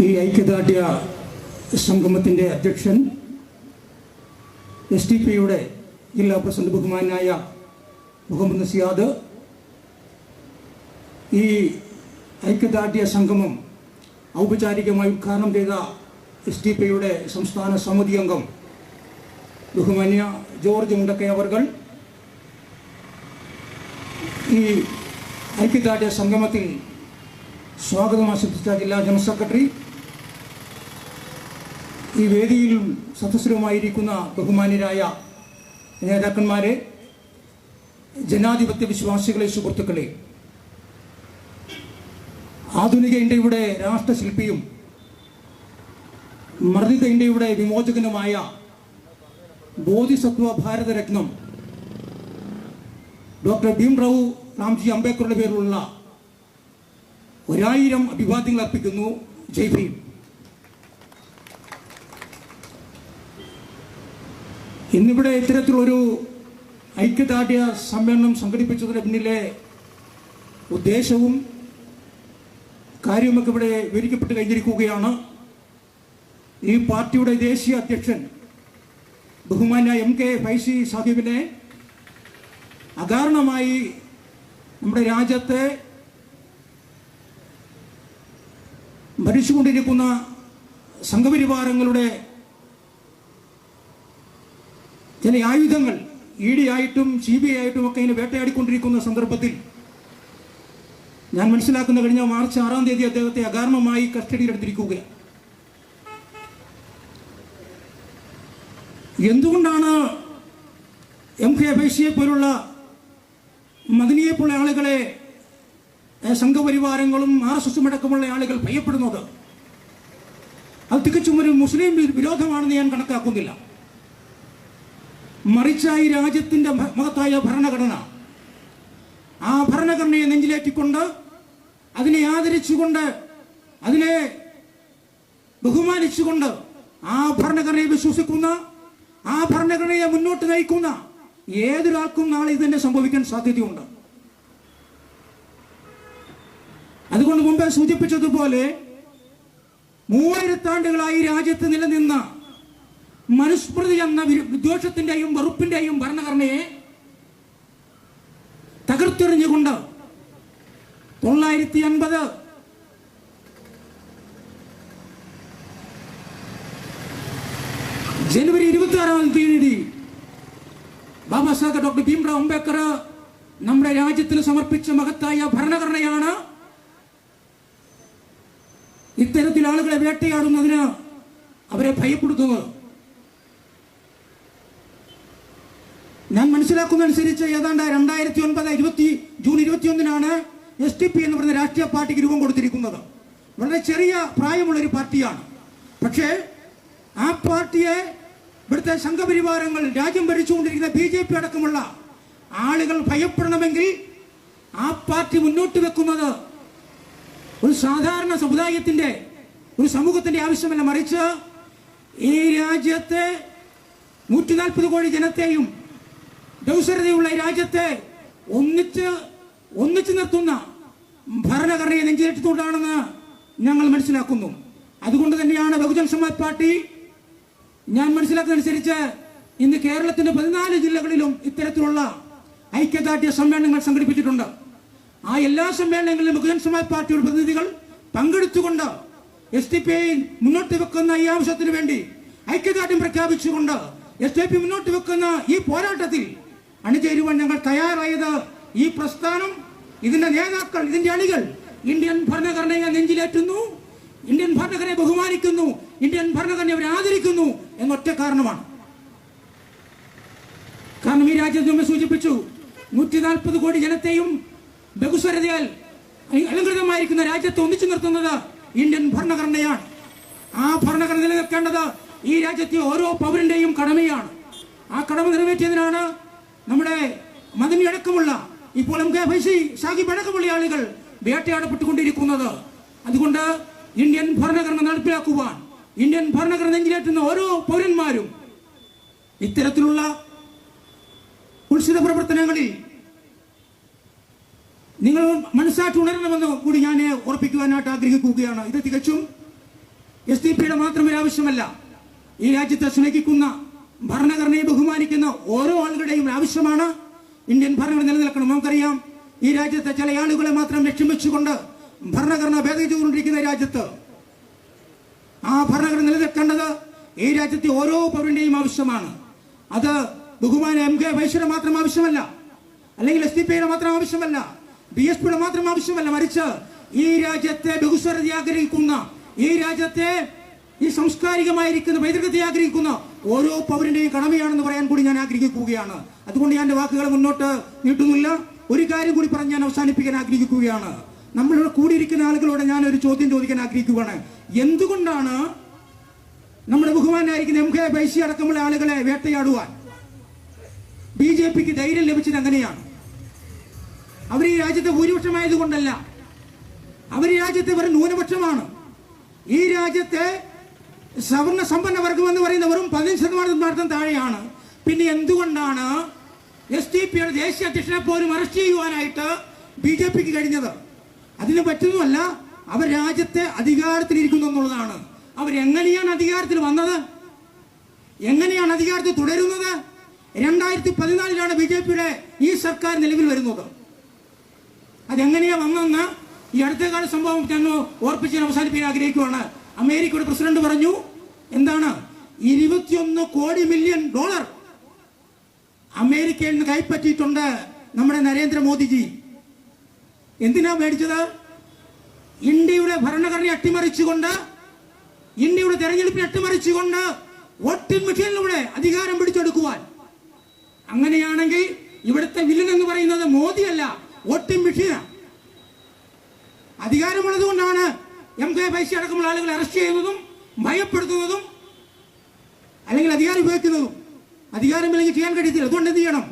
ഈ ഐക്യദാർഢ്യ സംഗമത്തിന്റെ അധ്യക്ഷൻ S T പിയുടെ ജില്ലാ പ്രസിഡന്റ് ബഹുമാനായ മുഹമ്മദ് സിയാദ് ഈ ഐക്യദാർഢ്യ സംഗമം ഔപചാരികമായി ഉദ്ഘാടനം ചെയ്ത എസ് ടി പിയുടെ സംസ്ഥാന സമിതി അംഗം ബഹുമാന്യ ജോർജ് മുണ്ടക്കയവർകൾ ഈ ഐക്യദാർഢ്യ സംഗമത്തിൽ സ്വാഗതം ആശംസിച്ച ജില്ലാ ജനറൽ സെക്രട്ടറി ഈ വേദിയിലും സദസ്യരുമായിരിക്കുന്ന ബഹുമാന്യരായ നേതാക്കന്മാരെ ജനാധിപത്യ വിശ്വാസികളെ സുഹൃത്തുക്കളെ ആധുനിക ഇന്ത്യയുടെ രാഷ്ട്രശില്പിയും മർദ്ദിത ഇന്ത്യയുടെ വിമോചകനുമായ ബോധിസത്വ ഭാരതരത്നം ഡോക്ടർ ഭീംറാവു റാംജി അംബേദ്കറുടെ പേരിലുള്ള ഒരായിരം അഭിവാദ്യങ്ങൾ അർപ്പിക്കുന്നു. ജയ് ഭീം. ഇന്നിവിടെ ഇത്തരത്തിലൊരു ഐക്യദാർഢ്യ സമ്മേളനം സംഘടിപ്പിച്ചതിന് പിന്നിലെ ഉദ്ദേശവും കാര്യവുമൊക്കെ ഇവിടെ വിവരിക്കപ്പെട്ട് കഴിഞ്ഞിരിക്കുകയാണ്. ഈ പാർട്ടിയുടെ ദേശീയ അധ്യക്ഷൻ ബഹുമാന്യ എം കെ ഫൈസി സാഹിബിനെ അകാരണമായി നമ്മുടെ രാജ്യത്തെ ഭരിച്ചുകൊണ്ടിരിക്കുന്ന സംഘപരിവാരങ്ങളുടെ ചില ആയുധങ്ങൾ ഇ ഡി ആയിട്ടും സി ബി ഐ ആയിട്ടും ഒക്കെ ഇതിനെ വേട്ടയാടിക്കൊണ്ടിരിക്കുന്ന സന്ദർഭത്തിൽ ഞാൻ മനസ്സിലാക്കുന്ന കഴിഞ്ഞ മാർച്ച് ആറാം തീയതി അദ്ദേഹത്തെ അകാരണമായി കസ്റ്റഡിയിലെടുത്തിരിക്കുകയാണ് എന്തുകൊണ്ടാണ് എം കെ ഫൈസിയെ പോലുള്ള മദനിയെ പോലുള്ള ആളുകളെ സംഘപരിവാരങ്ങളും ആർ എസ് എസും അടക്കമുള്ള ആളുകൾ ഭയപ്പെടുന്നത്? അത് തികച്ചും ഒരു മുസ്ലിം വിരോധമാണെന്ന് ഞാൻ കണക്കാക്കുന്നില്ല. മറിച്ച് രാജ്യത്തിന്റെ മഹത്തായ ഭരണഘടന. ആ ഭരണഘടനയെ നെഞ്ചിലേറ്റിക്കൊണ്ട് അതിനെ ആദരിച്ചുകൊണ്ട് അതിനെ ബഹുമാനിച്ചുകൊണ്ട് ആ ഭരണഘടനയെ വിശ്വസിക്കുന്ന ആ ഭരണഘടനയെ മുന്നോട്ട് നയിക്കുന്ന ഏതൊരാൾക്കും നാളെ ഇത് തന്നെ സംഭവിക്കാൻ സാധ്യതയുണ്ട്. അതുകൊണ്ട് മുമ്പേ സൂചിപ്പിച്ചതുപോലെ മൂവായിരത്താണ്ടുകളായി രാജ്യത്ത് നിലനിന്ന മനുസ്മൃതി എന്ന വിദ്വേഷത്തിന്റെയും വെറുപ്പിന്റെയും ഭരണഘടനയെ തകർത്തെറിഞ്ഞുകൊണ്ട് തൊള്ളായിരത്തി അൻപത് ജനുവരി ഇരുപത്തി ആറാം തീയതി ബാബാ സാഹേബ് ഡോക്ടർ ഭീംറാവ് അംബേദ്കർ നമ്മുടെ രാജ്യത്തിന് സമർപ്പിച്ച മഹത്തായ ഭരണഘടനയാണ് ഇത്തരത്തിൽ ആളുകളെ വേട്ടയാടുന്നതിന് അവരെ ഭയപ്പെടുത്തുന്നത്. മനസ്സിലാക്കുന്നതനുസരിച്ച് ഏതാണ്ട് രണ്ടായിരത്തി ഒൻപത് ഇരുപത്തി ജൂൺ ഇരുപത്തിയൊന്നിനാണ് എസ് ടി പി എന്ന് പറയുന്ന രാഷ്ട്രീയ പാർട്ടിക്ക് രൂപം കൊടുത്തിരിക്കുന്നത്. വളരെ ചെറിയ പ്രായമുള്ള ഒരു പാർട്ടിയാണ്. പക്ഷേ ആ പാർട്ടിയെ ഇവിടുത്തെ സംഘപരിവാരങ്ങൾ രാജ്യം ഭരിച്ചുകൊണ്ടിരിക്കുന്ന ബി ജെ പി അടക്കമുള്ള ആളുകൾ ഭയപ്പെടണമെങ്കിൽ ആ പാർട്ടി മുന്നോട്ട് വെക്കുന്നത് ഒരു സാധാരണ സമുദായത്തിന്റെ ഒരു സമൂഹത്തിന്റെ ആവശ്യമല്ല. മറിച്ച് ഈ രാജ്യത്തെ നൂറ്റി നാൽപ്പത് കോടി ജനത്തെയും ദൗസരതയുള്ള രാജ്യത്തെ ഒന്നിച്ച് ഒന്നിച്ചു നിർത്തുന്ന ഭരണഘടനയെ നെഞ്ചിലേറ്റുകൊണ്ടാണെന്ന് ഞങ്ങൾ മനസ്സിലാക്കുന്നു. അതുകൊണ്ട് തന്നെയാണ് ബഹുജൻ സമാജ് പാർട്ടി ഞാൻ മനസ്സിലാക്കുന്നതനുസരിച്ച് ഇന്ന് കേരളത്തിന്റെ പതിനാല് ജില്ലകളിലും ഇത്തരത്തിലുള്ള ഐക്യദാർഢ്യ സമ്മേളനങ്ങൾ സംഘടിപ്പിച്ചിട്ടുണ്ട്. ആ എല്ലാ സമ്മേളനങ്ങളിലും ബഹുജൻ സമാജ് പാർട്ടിയുടെ പ്രതിനിധികൾ പങ്കെടുത്തുകൊണ്ട് എസ് ടി പി ഐ മുന്നോട്ട് വെക്കുന്ന ഈ ആവശ്യത്തിന് വേണ്ടി ഐക്യദാർഢ്യം പ്രഖ്യാപിച്ചുകൊണ്ട് എസ് ടി പി മുന്നോട്ട് വെക്കുന്ന ഈ പോരാട്ടത്തിൽ അണിചേരുവാൻ ഞങ്ങൾ തയ്യാറായത് ഈ പ്രസ്ഥാനം ഇതിന്റെ നേതാക്കൾ ഇതിന്റെ അണികൾ ഇന്ത്യൻ ഭരണഘടനയെ നെഞ്ചിലേറ്റുന്നു ഇന്ത്യൻ ഭരണഘടനയെ ബഹുമാനിക്കുന്നു ഇന്ത്യൻ ഭരണഘടനയെ അവർ ആദരിക്കുന്നു എന്നൊറ്റ കാരണമാണ്. കാരണം ഈ രാജ്യത്ത് സൂചിപ്പിച്ചു നൂറ്റി നാൽപ്പത് കോടി ജനത്തെയും ബഹുസ്വരതയാൽ അലങ്കൃതമായിരിക്കുന്ന രാജ്യത്തെ ഒന്നിച്ചു നിർത്തുന്നത് ഇന്ത്യൻ ഭരണഘടനയാണ്. ആ ഭരണഘടന നിലനിൽക്കേണ്ടത് ഈ രാജ്യത്തെ ഓരോ പൗരന്റെയും കടമയാണ്. ആ കടമ നിറവേറ്റിയതിനാണ് നമ്മുടെ മദനി അടക്കമുള്ള ഇപ്പോൾ എം കെ ഫൈസി സാഹിബ് അടക്കമുള്ള ആളുകൾ വേട്ടയാടപ്പെട്ടുകൊണ്ടിരിക്കുന്നത്. അതുകൊണ്ട് ഇന്ത്യൻ ഭരണഘടന നടപ്പിലാക്കുവാൻ ഇന്ത്യൻ ഭരണഘടന നെഞ്ചിലേറ്റുന്ന ഓരോ പൗരന്മാരും ഇത്തരത്തിലുള്ള ഉത്സിത പ്രവർത്തനങ്ങളിൽ നിങ്ങൾ മനസ്സാക്ഷി ഉണരണമെന്ന് കൂടി ഞാൻ ഉറപ്പിക്കുവാനായിട്ട് ആഗ്രഹിക്കുകയാണ്. ഇത് തികച്ചും എസ് ഡി പിയുടെ മാത്രം ആവശ്യമല്ല. ഈ രാജ്യത്തെ സ്നേഹിക്കുന്ന ഭരണഘടനയെ ബഹുമാനിക്കുന്ന ഓരോ ആളുകളുടെയും ആവശ്യമാണ്. ഇന്ത്യൻ ഭരണഘടന നിലനിൽക്കണം. നമുക്കറിയാം ഈ രാജ്യത്തെ ചില ആളുകളെ മാത്രം ലക്ഷ്യം വെച്ചുകൊണ്ട് ഭരണഘടന ഭേദഗതി ചെയ്തുകൊണ്ടിരിക്കുന്ന രാജ്യത്ത്. ആ ഭരണഘടന നിലനിൽക്കേണ്ടത് ഈ രാജ്യത്തെ ഓരോ പൗരന്റെയും ആവശ്യമാണ്. അത് ബഹുമാന എം കെ വൈശ്വര മാത്രം ആവശ്യമല്ല. അല്ലെങ്കിൽ എസ് ഡി പിയുടെ മാത്രം ആവശ്യമല്ല. ബി എസ് പിയുടെ മാത്രം ആവശ്യമല്ല. മറിച്ച് ഈ രാജ്യത്തെ ബഹുസ്വരതി ആഗ്രഹിക്കുന്ന ഈ രാജ്യത്തെ ഈ സംസ്കാരികമായിരിക്കുന്ന പൈതൃകത്തെ ആഗ്രഹിക്കുന്ന ഓരോ പൗരന്റെയും കടമയാണെന്ന് പറയാൻ കൂടി ഞാൻ ആഗ്രഹിക്കുകയാണ്. അതുകൊണ്ട് ഞാൻ വാക്കുകൾ മുന്നോട്ട് നീട്ടുന്നില്ല. ഒരു കാര്യം കൂടി പറഞ്ഞ് ഞാൻ അവസാനിപ്പിക്കാൻ ആഗ്രഹിക്കുകയാണ്. നമ്മളിവിടെ കൂടിയിരിക്കുന്ന ആളുകളോട് ഞാൻ ഒരു ചോദ്യം ചോദിക്കാൻ ആഗ്രഹിക്കുകയാണ്. എന്തുകൊണ്ടാണ് നമ്മുടെ ബഹുമാനായിരിക്കുന്ന എം കെ ബൈസി അടക്കമുള്ള ആളുകളെ വേട്ടയാടുവാൻ? ബി ജെ പിക്ക് ധൈര്യം ലഭിച്ചത് അങ്ങനെയാണ്. അവർ ഈ രാജ്യത്തെ ഭൂരിപക്ഷമായതുകൊണ്ടല്ല അവർ ഈ രാജ്യത്തെ വെറും ന്യൂനപക്ഷമാണ്. ഈ രാജ്യത്തെ സവർണ സമ്പന്ന വർഗം എന്ന് പറയുന്ന വെറും പതിനഞ്ച് ശതമാനം മാത്രം താഴെയാണ്. പിന്നെ എന്തുകൊണ്ടാണ് എസ് ടി പിയുടെ ദേശീയ അധ്യക്ഷനെ പോലും അറസ്റ്റ് ചെയ്യുവാനായിട്ട് ബി ജെ പിക്ക് കഴിഞ്ഞത്? അതിന് പറ്റുന്നതല്ല അവർ രാജ്യത്തെ അധികാരത്തിലിരിക്കുന്നു എന്നുള്ളതാണ്. അവരെങ്ങനെയാണ് അധികാരത്തിൽ വന്നത്? എങ്ങനെയാണ് അധികാരത്തിൽ തുടരുന്നത്? രണ്ടായിരത്തി പതിനാലിലാണ് ബി ജെ പിയുടെ ഈ സർക്കാർ നിലവിൽ വരുന്നത്. അതെങ്ങനെയാണ് വന്നതെന്ന് ഈ അടുത്ത കാല സംഭവം ഞാൻ ഓർപ്പിച്ച് അവസാനിപ്പിക്കാൻ ആഗ്രഹിക്കുകയാണ് അമേരിക്കയുടെ പ്രസിഡന്റ് പറഞ്ഞു എന്താണ്? ഇരുപത്തിയൊന്ന് കോടി മില്യൺ ഡോളർ അമേരിക്കയിൽ നിന്ന് കൈപ്പറ്റിയിട്ടുണ്ട് നമ്മുടെ നരേന്ദ്രമോദിജി. എന്തിനാ മേടിച്ചത്? ഇന്ത്യയുടെ ഭരണഘടനയെ അട്ടിമറിച്ചുകൊണ്ട് ഇന്ത്യയുടെ തെരഞ്ഞെടുപ്പിനെ അട്ടിമറിച്ചുകൊണ്ട് വോട്ടിംഗ് മെഷീനിലൂടെ അധികാരം പിടിച്ചെടുക്കുവാൻ. അങ്ങനെയാണെങ്കിൽ ഇവിടുത്തെ വില്ലൻ എന്ന് പറയുന്നത് മോദിയല്ല വോട്ടിംഗ് മെഷീനാണ് അധികാരമുള്ളത് കൊണ്ടാണ് എം കെ ബൈസി അടക്കമുള്ള ആളുകളെ അറസ്റ്റ് ചെയ്യുന്നതും ഭയപ്പെടുത്തുന്നതും അല്ലെങ്കിൽ അധികാരം ഉപയോഗിക്കുന്നതും അധികാരമില്ലെങ്കിൽ ചെയ്യാൻ കഴിയത്തില്ല. അതുകൊണ്ട് എന്ത് ചെയ്യണം?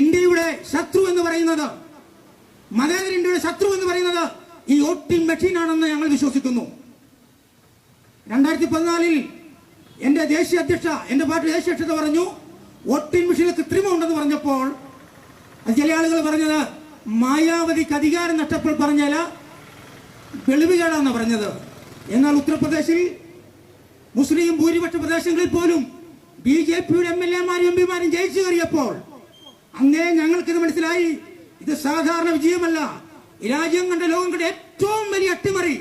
ഇന്ത്യയുടെ ശത്രു എന്ന് പറയുന്നത് മതേതര ഇന്ത്യയുടെ ശത്രു എന്ന് പറയുന്നത് ഈ വോട്ടിംഗ് മെഷീനാണെന്ന് ഞങ്ങൾ വിശ്വസിക്കുന്നു. രണ്ടായിരത്തി പതിനാലിൽ എന്റെ ദേശീയ അധ്യക്ഷ എന്റെ പാർട്ടി ദേശീയ അധ്യക്ഷത പറഞ്ഞു വോട്ടിംഗ് മെഷീനിൽ കൃത്രിമമുണ്ടെന്ന് പറഞ്ഞപ്പോൾ അത് ചില ആളുകൾ പറഞ്ഞത് മായാവതിക്ക് അധികാരം നഷ്ടപ്പോൾ പറഞ്ഞാൽ വെളിവുകേടാന്ന് പറഞ്ഞത്. എന്നാൽ ഉത്തർപ്രദേശിൽ മുസ്ലിം ഭൂരിപക്ഷ പ്രദേശങ്ങളിൽ പോലും ബി ജെ പിയുടെ എം എൽ എമാരും എം പിമാരും ജയിച്ചു കയറിയപ്പോൾ അന്നേ ഞങ്ങൾക്കിത് മനസ്സിലായി. ഇത് സാധാരണ വിജയമല്ല. രാജ്യം കണ്ട ലോകം കണ്ട ഏറ്റവും വലിയ അട്ടിമറി.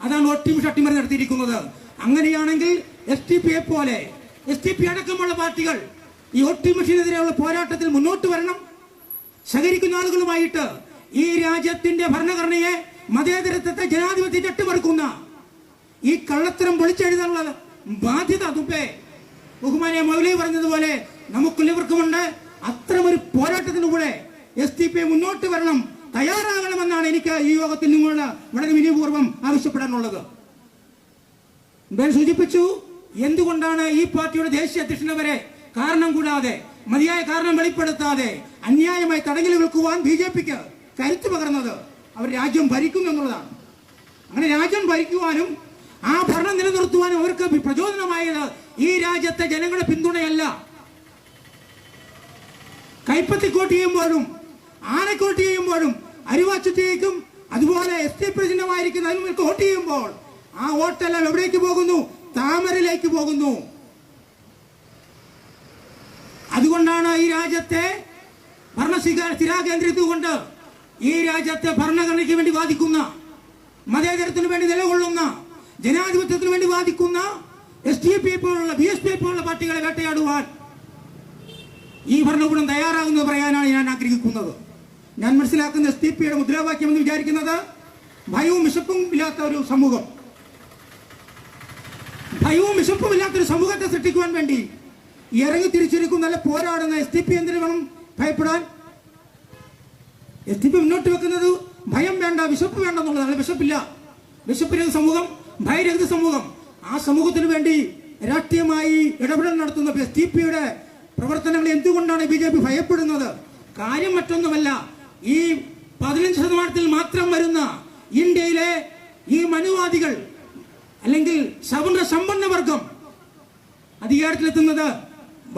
അതാണ് ഒട്ടിമിഷ അട്ടിമറി നടത്തിയിരിക്കുന്നത്. അങ്ങനെയാണെങ്കിൽ എസ് ടി പിയെ പോലെ എസ് ടി പി അടക്കമുള്ള പാർട്ടികൾ ഈ ഒട്ടിമിഷിനെതിരെയുള്ള പോരാട്ടത്തിൽ മുന്നോട്ട് വരണം. സഹകരിക്കുന്ന ആളുകളുമായിട്ട് ഈ രാജ്യത്തിന്റെ ഭരണഘടനയെ മതേതരത്വത്തെ ജനാധിപത്യം അട്ടിമറിക്കുന്ന ഈ കള്ളത്തരം പൊളിച്ചെഴുതാനുള്ള ബാധ്യത തുപ്പേ. ബഹുമാനിയ മൗലി പറഞ്ഞതുപോലെ നമുക്കെല്ലാവർക്കുമുണ്ട്. അത്തരമൊരു പോരാട്ടത്തിന് കൂടെ എസ് ടി പി മുന്നോട്ട് വരണം തയ്യാറാകണമെന്നാണ് എനിക്ക് ഈ യോഗത്തിൽ നിന്നുള്ള വളരെ വിനയപൂർവം ആവശ്യപ്പെടാനുള്ളത്. സൂചിപ്പിച്ചു എന്തുകൊണ്ടാണ് ഈ പാർട്ടിയുടെ ദേശീയ അധ്യക്ഷനെ വരെ കാരണം കൂടാതെ മതിയായ കാരണം വെളിപ്പെടുത്താതെ അന്യായമായി തടങ്കൽ വെക്കുവാൻ ബി ജെ പിക്ക് കരുത്തു പകർന്നത്? അവർ രാജ്യം ഭരിക്കും എന്നുള്ളതാണ്. അങ്ങനെ രാജ്യം ഭരിക്കുവാനും ആ ഭരണം നിലനിർത്തുവാനും അവർക്ക് പ്രചോദനമായത് ഈ രാജ്യത്തെ ജനങ്ങളെ പിന്തുണയല്ല. കൈപ്പത്തിക്കോട്ട് ചെയ്യുമ്പോഴും ആനക്കോട്ട് ചെയ്യുമ്പോഴും അരിവാച്ചുത്തേക്കും അതുപോലെ എസ് ടി പ്രസിഡന്റുമായിരിക്കുന്ന അതിനുമേൽക്ക് വോട്ട് ചെയ്യുമ്പോൾ ആ വോട്ടെല്ലാം എവിടേക്ക് പോകുന്നു? താമരയിലേക്ക് പോകുന്നു. അതുകൊണ്ടാണ് ഈ രാജ്യത്തെ ഭരണ ഭരണസ്ഥിര സ്ഥിരാകേന്ദ്രീയത്തുകൊണ്ട് ഈ രാജ്യത്തെ ഭരണഘടനയ്ക്ക് വേണ്ടി വാദിക്കുന്ന മതേതരത്തിന് വേണ്ടി നിലകൊള്ളുന്ന ജനാധിപത്യത്തിന് വേണ്ടി വാദിക്കുന്ന എസ് ഡി പി പോലുള്ള ബി എസ് പി പോലുള്ള പാർട്ടികളെ വേട്ടയാടുവാൻ ഈ ഭരണകൂടം തയ്യാറാകുന്നത് പറയാനാണ് ഞാൻ ആഗ്രഹിക്കുന്നത്. ഞാൻ മനസ്സിലാക്കുന്ന എസ് ഡി പിയുടെ മുദ്രാവാക്യം എന്ന് വിചാരിക്കുന്നത് ഭയവും വിശപ്പും ഇല്ലാത്ത ഒരു സമൂഹം. ഭയവും വിശപ്പും ഇല്ലാത്തൊരു സമൂഹത്തെ സൃഷ്ടിക്കുവാൻ വേണ്ടി ഇറങ്ങി തിരിച്ചിരിക്കും നല്ല പോരാടുന്ന എസ് ഡി പി എന്തിനു വേണം ഭയപ്പെടാൻ? എസ് ഡി പി മുന്നോട്ട് വെക്കുന്നത് ഭയം വേണ്ട വിശപ്പ് വേണ്ട എന്നുള്ളതാണ്. വിശപ്പില്ല. വിശപ്പിരഹിത സമൂഹം ഭയരഹിത സമൂഹം? ആ സമൂഹത്തിന് വേണ്ടി രാഷ്ട്രീയമായി ഇടപെടൽ നടത്തുന്ന എസ് ഡി പിയുടെ പ്രവർത്തനങ്ങൾ എന്തുകൊണ്ടാണ് ബി ജെ പി ഭയപ്പെടുന്നത്? കാര്യം മറ്റൊന്നുമല്ല. ഈ പതിനഞ്ച് ശതമാനത്തിൽ മാത്രം വരുന്ന ഇന്ത്യയിലെ ഈ മനുവാദികൾ അല്ലെങ്കിൽ സവർണ സമ്പന്ന വർഗം അധികാരത്തിലെത്തുന്നത്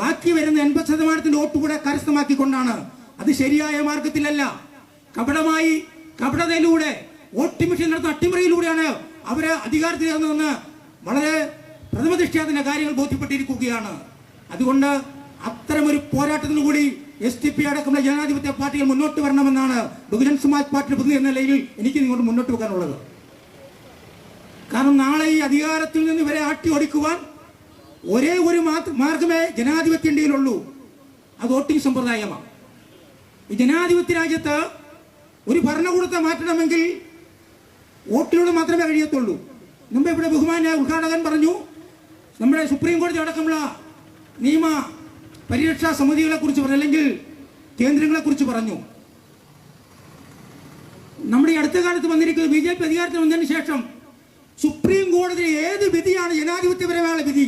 ബാക്കി വരുന്ന എൺപത് ശതമാനത്തിന്റെ വോട്ട് കൂടെ കരസ്ഥമാക്കിക്കൊണ്ടാണ്. അത് ശരിയായ മാർഗത്തിലല്ല. കപടമായി കപടതയിലൂടെ വോട്ടിംഗ് മെഷീൻ നടത്തുന്ന അട്ടിമറിയിലൂടെയാണ് അവർ അധികാരത്തിൽ നിന്ന് വളരെ പ്രഥമദൃഷ്ട്യാ കാര്യങ്ങൾ ബോധ്യപ്പെട്ടിരിക്കുകയാണ്. അതുകൊണ്ട് അത്തരമൊരു പോരാട്ടത്തിന് കൂടി എസ് ടി പി അടക്കമുള്ള ജനാധിപത്യ പാർട്ടികൾ മുന്നോട്ട് വരണമെന്നാണ് ബഹുജൻ സമാജ് പാർട്ടി പ്രതിനിധി എന്ന നിലയിൽ എനിക്ക് നിങ്ങളോട് മുന്നോട്ട് വെക്കാനുള്ളത്. കാരണം നാളെ ഈ അധികാരത്തിൽ നിന്ന് ഇവരെ ആട്ടി ഓടിക്കുവാൻ ഒരേ ഒരു മാർഗമേ ജനാധിപത്യ ഇന്ത്യയിലുള്ളൂ. അത് വോട്ടിംഗ് സമ്പ്രദായമാണ്. ഈ ജനാധിപത്യ രാജ്യത്ത് ഒരു ഭരണകൂടത്തെ മാറ്റണമെങ്കിൽ വോട്ടിലൂടെ മാത്രമേ കഴിയത്തുള്ളൂ. മുമ്പ് ഇവിടെ ബഹുമാന ഉദ്ഘാടകൻ പറഞ്ഞു നമ്മുടെ സുപ്രീം കോടതി അടക്കമുള്ള നിയമ പരിരക്ഷാ സമിതികളെ കുറിച്ച് പറഞ്ഞു അല്ലെങ്കിൽ കേന്ദ്രങ്ങളെ കുറിച്ച് പറഞ്ഞു. നമ്മുടെ അടുത്ത കാലത്ത് വന്നിരിക്കുന്ന ബി ജെ പി അധികാരത്തിൽ വന്നതിന് ശേഷം സുപ്രീം കോടതി ഏത് വിധിയാണ് ജനാധിപത്യപരമായ വിധി?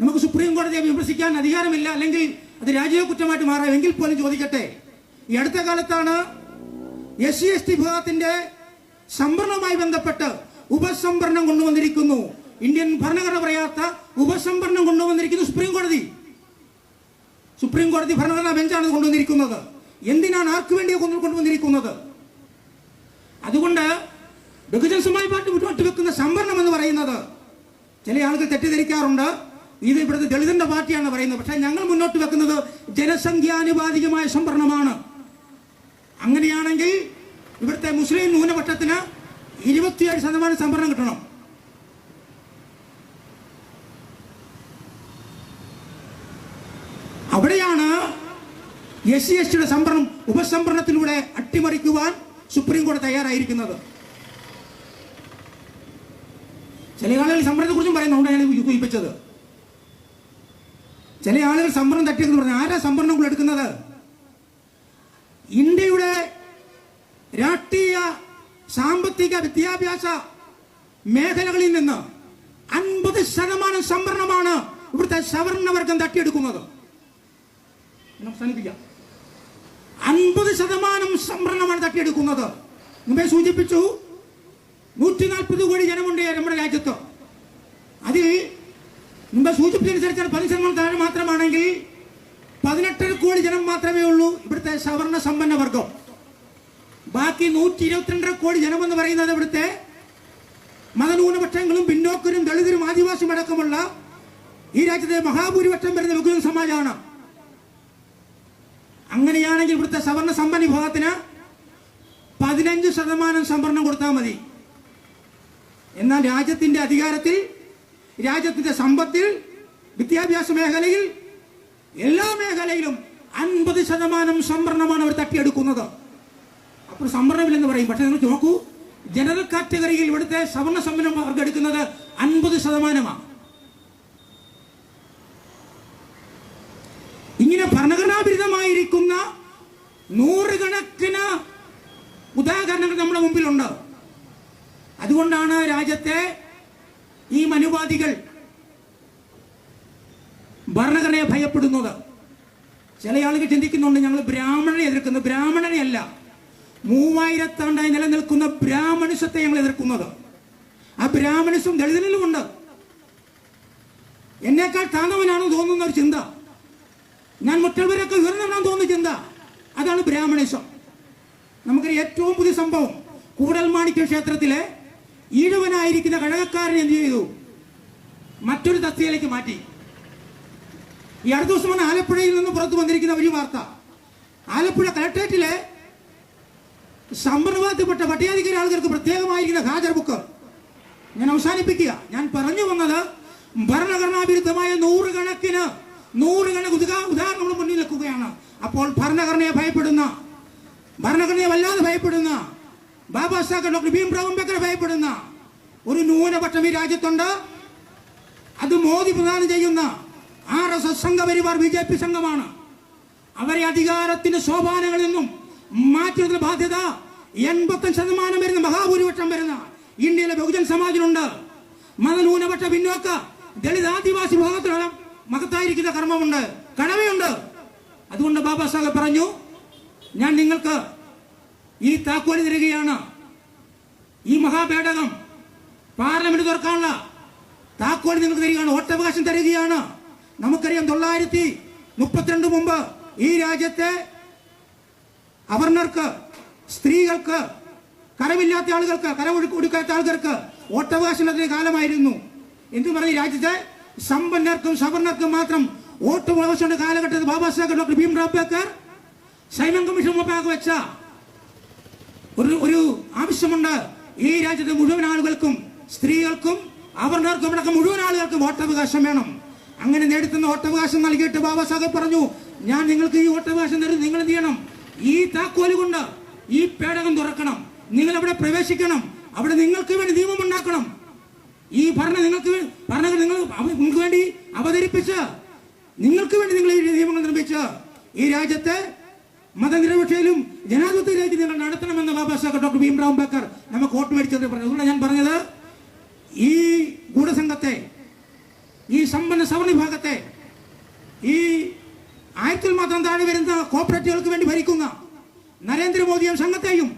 നമുക്ക് സുപ്രീം കോടതിയെ വിമർശിക്കാൻ അധികാരമില്ല അല്ലെങ്കിൽ അത് രാജീവ കുറ്റമായിട്ട് മാറാം. എങ്കിൽ പോലും ചോദിക്കട്ടെ. ഈ അടുത്ത കാലത്താണ് എസ് സി എസ് ടി വിഭാഗത്തിന്റെ സംവരണവുമായി ബന്ധപ്പെട്ട് ഉപസംവരണം കൊണ്ടുവന്നിരിക്കുന്നു. ഇന്ത്യൻ ഭരണഘടന പറയാത്ത ഉപസംവരണം കൊണ്ടുവന്നിരിക്കുന്നു സുപ്രീം കോടതി സുപ്രീം കോടതി ഭരണഘടനാ ബെഞ്ചാണ് കൊണ്ടുവന്നിരിക്കുന്നത്. എന്തിനാണ് ആർക്കു വേണ്ടിയാണ് കൊണ്ടു- കൊണ്ടുവന്നിരിക്കുന്നത്? അതുകൊണ്ട് ബഹുജൻ സമാജ് പാർട്ടി മുന്നോട്ട് വെക്കുന്ന സംവരണം എന്ന് പറയുന്നത് ചില ആളുകൾ തെറ്റിദ്ധരിക്കാറുണ്ട്. ഇത് ഇവിടുത്തെ ദളിതന്റെ പാർട്ടിയാണ് പറയുന്നത്. പക്ഷേ ഞങ്ങൾ മുന്നോട്ട് വെക്കുന്നത് ജനസംഖ്യാനുപാതികമായ സംവരണമാണ് അങ്ങനെയാണെങ്കിൽ ഇവിടുത്തെ മുസ്ലിം ന്യൂനപക്ഷത്തിന് ഇരുപത്തിയേഴ് ശതമാനം സംവരണം കിട്ടണം. അവിടെയാണ് എസ് സി എസ് ടിയുടെ സംവരണം ഉപസംവരണത്തിലൂടെ അട്ടിമറിക്കുവാൻ സുപ്രീം കോടതി തയ്യാറായിരിക്കുന്നത്. ചില ആളുകൾ സംവരണത്തെ കുറിച്ചും പറയുന്നുണ്ട് ഞാൻ സൂചിപ്പിച്ചത് ചില ആളുകൾ സംവരണം തട്ടിയെന്ന് പറഞ്ഞു ആരാ സംവരണം എടുക്കുന്നത് ഇന്ത്യയുടെ രാഷ്ട്രീയ സാമ്പത്തിക വിദ്യാഭ്യാസ മേഖലകളിൽ നിന്ന് അൻപത് ശതമാനം സംവരണമാണ് ഇവിടുത്തെ സവർണവർഗം തട്ടിയെടുക്കുന്നത്. അൻപത് ശതമാനം സംവരണമാണ് തട്ടിയെടുക്കുന്നത്. മുമ്പേ സൂചിപ്പിച്ചു നൂറ്റി നാൽപ്പത് കോടി ജനമുണ്ട് നമ്മുടെ രാജ്യത്ത്. അതിൽ മുമ്പ് സൂചിപ്പിച്ചനുസരിച്ച് പതിനഞ്ച് ശതമാനം താഴെ മാത്രമാണെങ്കിൽ പതിനെട്ടര കോടി ജനം മാത്രമേ ഉള്ളൂ ഇവിടുത്തെ സവർണ സമ്പന്ന വർഗം ബാക്കി നൂറ്റി ഇരുപത്തിരണ്ടര കോടി ജനമെന്ന് പറയുന്നത് ഇവിടുത്തെ മതന്യൂനപക്ഷങ്ങളും പിന്നോക്കരും ദളിതരും ആദിവാസിയും അടക്കമുള്ള ഈ രാജ്യത്തെ മഹാഭൂരിപക്ഷം വരുന്ന ബഹുജന സമാജമാണ്. അങ്ങനെയാണെങ്കിൽ ഇവിടുത്തെ സവർണ സമ്പന്ന വിഭാഗത്തിന് പതിനഞ്ച് ശതമാനം സംവരണം കൊടുത്താൽ മതി. എന്നാൽ രാജ്യത്തിന്റെ അധികാരത്തിൽ രാജ്യത്തിന്റെ സമ്പത്തിൽ വിദ്യാഭ്യാസ മേഖലയിൽ എല്ലാ മേഖലയിലും അൻപത് ശതമാനം സംവരണമാണ് അവർ തട്ടിയെടുക്കുന്നത്. അപ്പോൾ സംവരണമില്ലെന്ന് പറയും. പക്ഷെ നിങ്ങൾ നോക്കൂ ജനറൽ കാറ്റഗറിയിൽ ഇവിടുത്തെ സവർണ സംവരണം അവർക്ക് എടുക്കുന്നത് അൻപത് ശതമാനമാണ്. ഇങ്ങനെ ഭരണഘടനാവിരുദ്ധമായിരിക്കുന്ന നൂറുകണക്കിന് ഉദാഹരണങ്ങൾ നമ്മുടെ മുമ്പിലുണ്ട്. അതുകൊണ്ടാണ് രാജ്യത്തെ ഈ മനുവാദികൾ ഭരണഘടനയെ ഭയപ്പെടുന്നത്. ചില ആളുകൾ ചിന്തിക്കുന്നുണ്ട് ഞങ്ങൾ ബ്രാഹ്മണനെ എതിർക്കുന്നു. ബ്രാഹ്മണനെ അല്ല മൂവായിരത്താണ്ടായി നിലനിൽക്കുന്ന ബ്രാഹ്മണിസത്തെ ഞങ്ങൾ എതിർക്കുന്നത്. ആ ബ്രാഹ്മണിസം ദളിതനിലുമുണ്ട് എന്നേക്കാൾ താന്നവനാണെന്ന് തോന്നുന്ന ഒരു ചിന്ത. ഞാൻ മറ്റുള്ളവരൊക്കെ ഉയർന്നവനാണെന്ന് തോന്നുന്ന ചിന്ത. അതാണ് ബ്രാഹ്മണിസം. നമുക്കറിയാം ഏറ്റവും പുതിയ സംഭവം. കൂടൽമാണിക്യ ക്ഷേത്രത്തിലെ ഈഴവനായിരിക്കുന്ന കഴകക്കാരൻ എന്ത് ചെയ്തു? മറ്റൊരു തസ്തികയിലേക്ക് മാറ്റി. ഈ അടുത്ത ദിവസമാണ് ആലപ്പുഴയിൽ നിന്ന് പുറത്തു വന്നിരിക്കുന്ന ഒരു വാർത്ത. ആലപ്പുഴ കളക്ടറേറ്റിലെ സംവരണത്തിൽപ്പെട്ട പട്ടികാധികാര ആളുകൾക്ക് പ്രത്യേകമായിരിക്കുന്ന ഹാജർ ബുക്ക്. ഞാൻ അവസാനിപ്പിക്കുക. ഞാൻ പറഞ്ഞു വന്നത് ഭരണഘടനാ വിരുദ്ധമായ നൂറുകണക്കിന് നൂറുകണക്ക് ഉദാ ഉദാഹരണങ്ങൾ മുന്നിൽ നിൽക്കുകയാണ് അപ്പോൾ ഭരണഘടനയെ ഭയപ്പെടുന്ന ഭരണഘടനയെ വല്ലാതെ ഭയപ്പെടുന്ന ബാബാ സാഹേബ് ഡോക്ടർ ഭീംറാവ് അംബേദ്കറെ ഭയപ്പെടുന്ന ഒരു ന്യൂനപക്ഷം ഈ രാജ്യത്തുണ്ട്. അത് മോദി പ്രദാനം ചെയ്യുന്ന R S S Sangh Parivar B J P സംഘമാണ്. അവരെ അധികാരത്തിന്റെ ശോഭാനങ്ങളിൽ നിന്നും മാറ്റുന്ന ബാധ്യത എൺപത്തഞ്ച് ശതമാനം വരുന്ന മഹാഭൂരിപക്ഷം വരുന്ന ഇന്ത്യയിലെ ബഹുജൻ സമാജിനുണ്ട് മതന്യൂനപക്ഷ പിന്നോക്ക ദളിത് ആദിവാസി വിഭാഗത്തിലുള്ള മഹത്തായിരിക്കുന്ന കർമ്മമുണ്ട്. കടമയുണ്ട്. അതുകൊണ്ട് ബാബാ സാഹേബ് പറഞ്ഞു ഞാൻ നിങ്ങൾക്ക് ഈ താക്കോൽ തരികയാണ്. ഈ മഹാപേടകം പാർലമെന്റ് തുറക്കാനുള്ള താക്കോൽ നിങ്ങൾക്ക് തരികയാണ്. വോട്ടവകാശം തരികയാണ്. നമുക്കറിയാം തൊള്ളായിരത്തി മുപ്പത്തിരണ്ട് മുമ്പ് ഈ രാജ്യത്തെ അവർണർക്ക് സ്ത്രീകൾക്ക് കരമില്ലാത്ത ആളുകൾക്ക് കരം ഒഴുക്ക് കൊടുക്കാത്ത ആളുകൾക്ക് വോട്ടവകാശത്തിന്റെ കാലമായിരുന്നു. എന്ന് പറഞ്ഞ് രാജ്യത്തെ സമ്പന്നർക്കും സവർണർക്കും മാത്രം വോട്ട് അവകാശമുള്ള കാലഘട്ടത്തിൽ Baba Saheb doctor Bhim Ambedkar Simon commission മുമ്പാകെ വെച്ച ഒരു ഒരു ആവശ്യമുണ്ട്. ഈ രാജ്യത്തെ മുഴുവൻ ആളുകൾക്കും സ്ത്രീകൾക്കും അവർണർക്കും അടക്കം മുഴുവൻ ആളുകൾക്കും വോട്ടവകാശം വേണം. അങ്ങനെ നേടിത്തുന്ന വോട്ടവകാശം നൽകിയിട്ട് ബാബാ സാഹേബ് പറഞ്ഞു ഞാൻ നിങ്ങൾക്ക് ഈ വോട്ടവകാശം തരും നിങ്ങൾ എന്ത് ചെയ്യണം? ഈ താക്കോൽ കൊണ്ട് ഈ പേടകം തുറക്കണം. നിങ്ങൾ അവിടെ പ്രവേശിക്കണം. അവിടെ നിങ്ങൾക്ക് വേണ്ടി നിയമം ഉണ്ടാക്കണം. ഈ ഭരണം നിങ്ങൾക്ക് ഭരണ നിങ്ങൾ നിങ്ങൾക്ക് വേണ്ടി അവതരിപ്പിച്ച് നിങ്ങൾക്ക് വേണ്ടി നിങ്ങൾ ഈ നിയമങ്ങൾ നിർമ്മിച്ച് ഈ രാജ്യത്തെ മതനിരപേക്ഷയിലും ജനാധിപത്യത്തിലേക്ക് നിങ്ങൾ നടത്തണമെന്ന് ബാബാ സാഹേബ് ഡോക്ടർ ഭീംറാം അംബേദ്കർ നമുക്ക് വോട്ട് മേടിച്ചത് പറഞ്ഞു. അതുകൊണ്ട് ഞാൻ പറഞ്ഞത് ഈ ഗൂഢസംഘത്തെ ഈ സമ്പന്ന സവർണ വിഭാഗത്തെ ഈ ആയിരത്തിൽ മാത്രം താഴെ വരുന്ന കോപ്പറേറ്റീവുകൾക്ക് വേണ്ടി ഭരിക്കുന്ന നരേന്ദ്രമോദിയും സംഘത്തെയും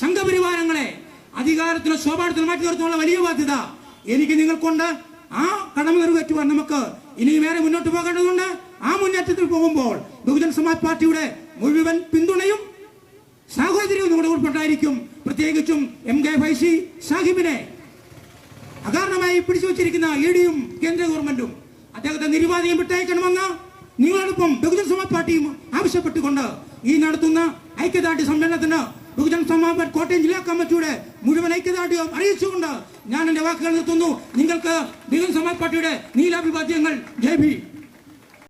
സംഘപരിവാരങ്ങളെ അധികാരത്തിലോ ശോഭാനത്തിലോ മാറ്റി നിർത്തുന്നുള്ള വലിയ ബാധ്യത എനിക്ക് നിങ്ങൾക്കുണ്ട്. ആ കടമ നിറവേറ്റുവാൻ നമുക്ക് ഇനിയും ഏറെ മുന്നോട്ട് പോകേണ്ടതുണ്ട്. ആ മുന്നേറ്റത്തിൽ പോകുമ്പോൾ ബഹുജൻ സമാജ് പാർട്ടിയുടെ മുഴുവൻ പിന്തുണയും സാഹോദര്യവും നമ്മുടെ ഉൾപ്പെട്ടായിരിക്കും പ്രത്യേകിച്ചും എം കെ ഫൈസി സാഹിബിനെ അകാരണമായി പിടിച്ചു വച്ചിരിക്കുന്ന ഇ ഡിയും കേന്ദ്ര ഗവൺമെന്റും അദ്ദേഹത്തെ നിരുപാധികം വിട്ടയക്കണമെന്ന് നിങ്ങളോടൊപ്പം ബഹുജൻ സമാജ് പാർട്ടിയും ആവശ്യപ്പെട്ടുകൊണ്ട് ഈ നടത്തുന്ന ഐക്യദാർഢ്യ സമ്മേളനത്തിന് ബഹുജൻ സമാജ് കോട്ടയം ജില്ലാ കമ്മിറ്റിയുടെ മുഴുവൻ ഐക്യദാർഢ്യം അറിയിച്ചുകൊണ്ട് ഞാൻ എന്റെ വാക്കുകൾ നിർത്തുന്നു. നിങ്ങൾക്ക് ബഹുജൻ സമാജ് പാർട്ടിയുടെ നീലാഭിവാദ്യങ്ങൾ. ജയ് ഭീം.